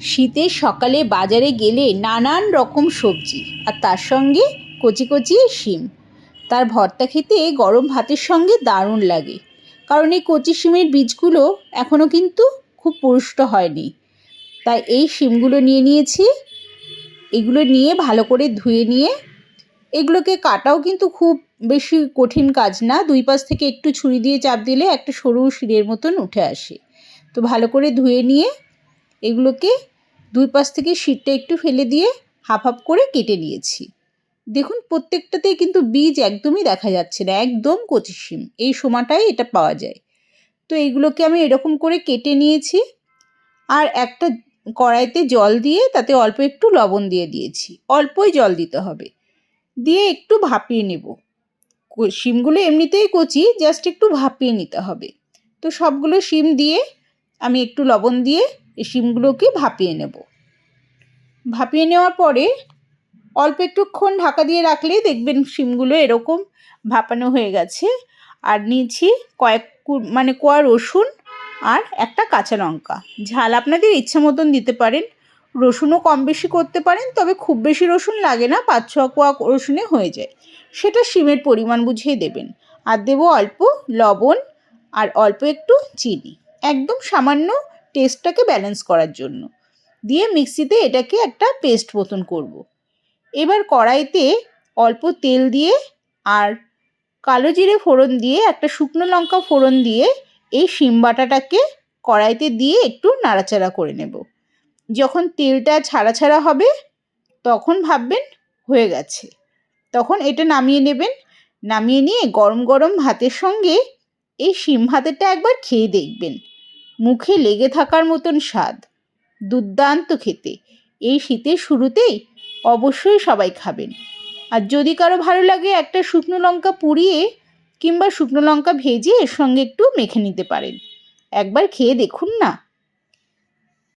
শীতের সকালে বাজারে গেলে নানান রকম সবজি আর তার সঙ্গে কচি কচি শিম। তার ভর্তা খেতে গরম ভাতের সঙ্গে দারুণ লাগে। কারণ এই কচি শিমের বীজগুলো এখনও কিন্তু খুব পুষ্ট হয়নি। তাই এই শিমগুলো নিয়ে নিয়েছি। এগুলো নিয়ে ভালো করে ধুয়ে নিয়ে এগুলোকে কাটাও কিন্তু খুব বেশি কঠিন কাজ না। দুই পাশ থেকে একটু ছুরি দিয়ে চাপ দিলে একটা সরু শিরের মতন উঠে আসে। তো ভালো করে ধুয়ে নিয়ে এগুলোকে দুই পাশ থেকে শিটটা একটু ফেলে দিয়ে হাফ হাফ করে কেটে নিয়েছি। দেখুন, প্রত্যেকটাতেই কিন্তু বীজ একদমই দেখা যাচ্ছে না, একদম কচি শিম। এই সময়টাই এটা পাওয়া যায়। তো এইগুলোকে আমি এরকম করে কেটে নিয়েছি আর একটা কড়াইতে জল দিয়ে তাতে অল্প একটু লবণ দিয়ে দিয়েছি। অল্পই জল দিতে হবে। দিয়ে একটু ভাপিয়ে নেব। শিমগুলো এমনিতেই কচি জাস্ট একটু ভাপিয়ে নিতে হবে। তো সবগুলো শিম দিয়ে আমি একটু লবণ দিয়ে এই শিমগুলোকে ভাপিয়ে নেব। ভাপিয়ে নেওয়ার পরে অল্প একটুক্ষণ ঢাকা দিয়ে রাখলে দেখবেন শিমগুলো এরকম ভাপানো হয়ে গেছে। আর নিয়েছি কয়েক মানে কোয়া রসুন আর একটা কাঁচা লঙ্কা। ঝাল আপনাদের ইচ্ছা মতন দিতে পারেন, রসুনও কম বেশি করতে পারেন, তবে খুব বেশি রসুন লাগে না, পাঁচ ছ কোয়া রসুনে হয়ে যায়। সেটা শিমের পরিমাণ বুঝিয়ে দেবেন। আর দেবো অল্প লবণ আর অল্প একটু চিনি। একদম সামান্য টেস্টটাকে ব্যালেন্স করার জন্য। দিয়ে মিক্সিতে এটাকে একটা পেস্ট মতন করব। এবার কড়াইতে অল্প তেল দিয়ে আর কালো জিরে ফোড়ন দিয়ে, একটা শুকনো লঙ্কা ফোড়ন দিয়ে এই শিম বাটাটাকে কড়াইতে দিয়ে একটু নাড়াচাড়া করে নেব। যখন তেলটা ছাড়া ছাড়া হবে, তখন ভাববেন হয়ে গেছে। তখন এটা নামিয়ে নেবেন। নামিয়ে নিয়ে গরম গরম ভাতের সঙ্গে এই শিম ভাতেরটা একবার খেয়ে দেখবেন। মুখে লেগে থাকার মতন স্বাদ। দুর্দান্ত খেতে। এই শীতের শুরুতেই অবশ্যই সবাই খাবেন। আর যদি কারও ভালো লাগে একটা শুকনো লঙ্কা পুড়িয়ে কিংবা শুকনো লঙ্কা ভেজে এর সঙ্গে একটু মেখে নিতে পারেন। একবার খেয়ে দেখুন না।